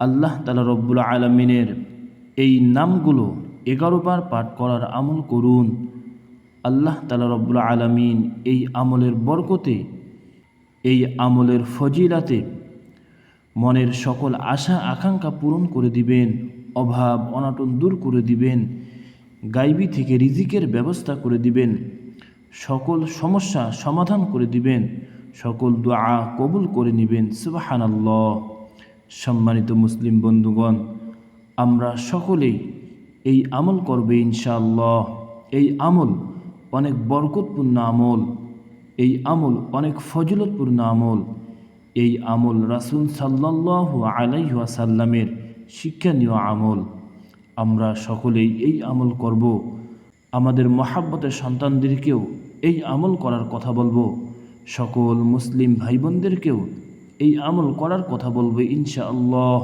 আল্লাহ তালা রব্বুল আলমিনের এই নামগুলো এগারো বার পাঠ করার আমল করুন। আল্লাহ তালা রব্বুল আলমিন এই আমলের বরকতে, এই আমলের ফজিলাতে মনের সকল আশা, আকাঙ্ক্ষা পূরণ করে দিবেন, অভাব, অনাটন দূর করে দিবেন, গাইবি থেকে রিজিকের ব্যবস্থা করে দিবেন, সকল সমস্যা সমাধান করে দিবেন, সকল দোয়া কবুল করে নেবেন। সুবাহানাল্লাহ। সম্মানিত মুসলিম বন্ধুগণ, আমরা সকলেই এই আমল করবে ইনশাআল্লাহ। এই আমল অনেক বরকতপূর্ণ আমল, এই আমল অনেক ফজলতপূর্ণ আমল। এই আমল রাসুল সাল্লাহ আলাইহাসাল্লামের শিক্ষানীয় আমল। আমরা সকলেই এই আমল করব। আমাদের মহাব্বতের সন্তানদেরকেও এই আমল করার কথা বলব। সকল মুসলিম ভাই বোনদেরকেও এই আমল করার কথা বলব ইনশাআল্লাহ।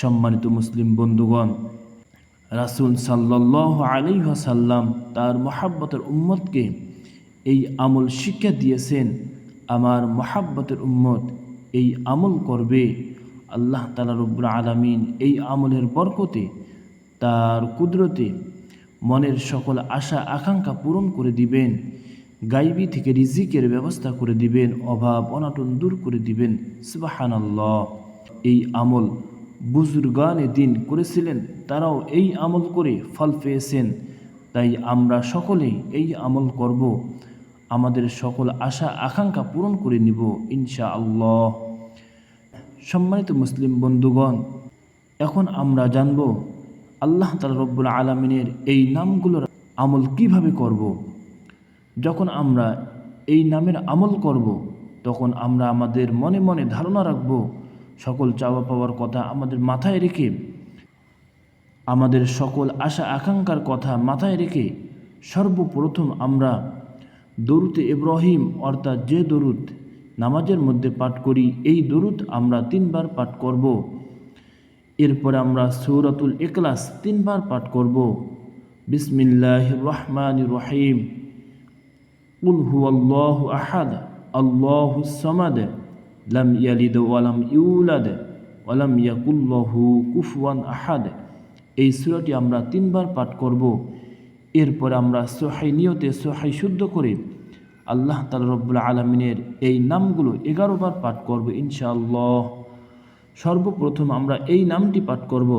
সম্মানিত মুসলিম বন্ধুগণ, রাসুল সাল্লাহ আলাইহাসাল্লাম তার মহাব্বতের উম্মতকে এই আমল শিক্ষা দিয়েছেন, আমার মহাব্বতের উম্মত এই আমল করবে। আল্লাহ তালা রব্বুল আলমিন এই আমলের বরকতে তার কুদরতে মনের সকল আশা, আকাঙ্ক্ষা পূরণ করে দিবেন। গাইবি থেকে রিজিকের ব্যবস্থা করে দিবেন, অভাব অনাটন দূর করে দিবেন। সুবাহানাল্লাহ। এই আমল বুজুর্গানে দিন করেছিলেন, তারাও এই আমল করে ফল পেয়েছেন। তাই আমরা সকলেই এই আমল করব। আমাদের সকল আশা, আকাঙ্ক্ষা পূরণ করে নিব ইনশা আল্লাহ সম্মানিত মুসলিম বন্ধুগণ, এখন আমরা জানব আল্লাহ তালা রব্বুল আলমিনের এই নামগুলোর আমল কীভাবে করব। যখন আমরা এই নামের আমল করব, তখন আমরা আমাদের মনে মনে ধারণা রাখব, সকল চাওয়া পাওয়ার কথা আমাদের মাথায় রেখে, আমাদের সকল আশা আকাঙ্ক্ষার কথা মাথায় রেখে সর্বপ্রথম আমরা দরুতে ইব্রাহিম অর্থাৎ যে দরুদ নামাজের মধ্যে পাঠ করি, এই দরুদ আমরা তিনবার পাঠ করব। এরপরে আমরা সৌরাতুল ইকলাস তিনবার পাঠ করব। বিসমিল্লাহ রহমান রহিম। আহাদ ওয়ালাম ওয়ালাম কুফওয়ান আহাদ এই সুরাটি আমরা তিনবার পাঠ করব। এরপর আমরা সোহাই নিয়তে সোহাই শুদ্ধ করে আল্লাহ তালা রব্বুল আলমিনের এই নামগুলো এগারো বার পাঠ করব ইনশাআল্লাহ। সর্বপ্রথম আমরা এই নামটি পাঠ করব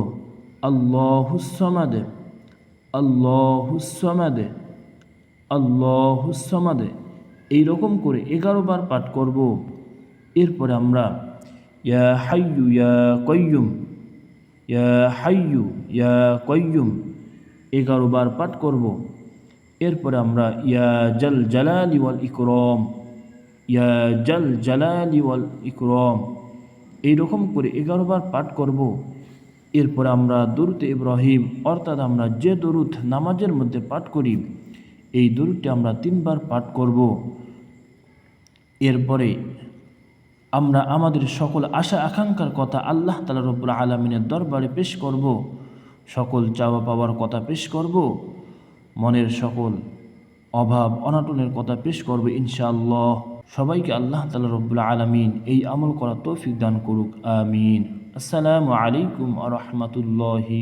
আল্লাহুসমাদে আল্লাহুসমাদে আল্লাহুসমাদে এইরকম করে এগারো বার পাঠ করব। এরপরে আমরা, ইয়া হাইয়ু, ইয়া কয়ুম ইয়া হাইয়ু, ইয়া কয়ুম এগারো বার পাঠ করব। এরপরে আমরা, ইয়া জল জালালি ওয়াল ইকরম, ইয়া জল জালালি ওয়াল ইকরম, এইরকম করে এগারো বার পাঠ করব। এরপরে আমরা দরুদ ইব্রাহিম, অর্থাৎ আমরা যে দরুদ নামাজের মধ্যে পাঠ করি এই দরুদটি আমরা তিনবার পাঠ করব। এরপরে আমরা আমাদের সকল আশা আকাঙ্ক্ষার কথা আল্লাহ তালা রব্বুল আলমিনের দরবারে পেশ করব। সকল চাওয়া পাওয়ার কথা পেশ করব। মনের সকল অভাব অনাটনের কথা পেশ করবে ইনশাআল্লাহ। সবাইকে আল্লাহ তালা রব্বুল আলমিন এই আমল করা তৌফিক দান করুক, আমিন। আসসালামু আলাইকুম আ রহমতুল্লাহি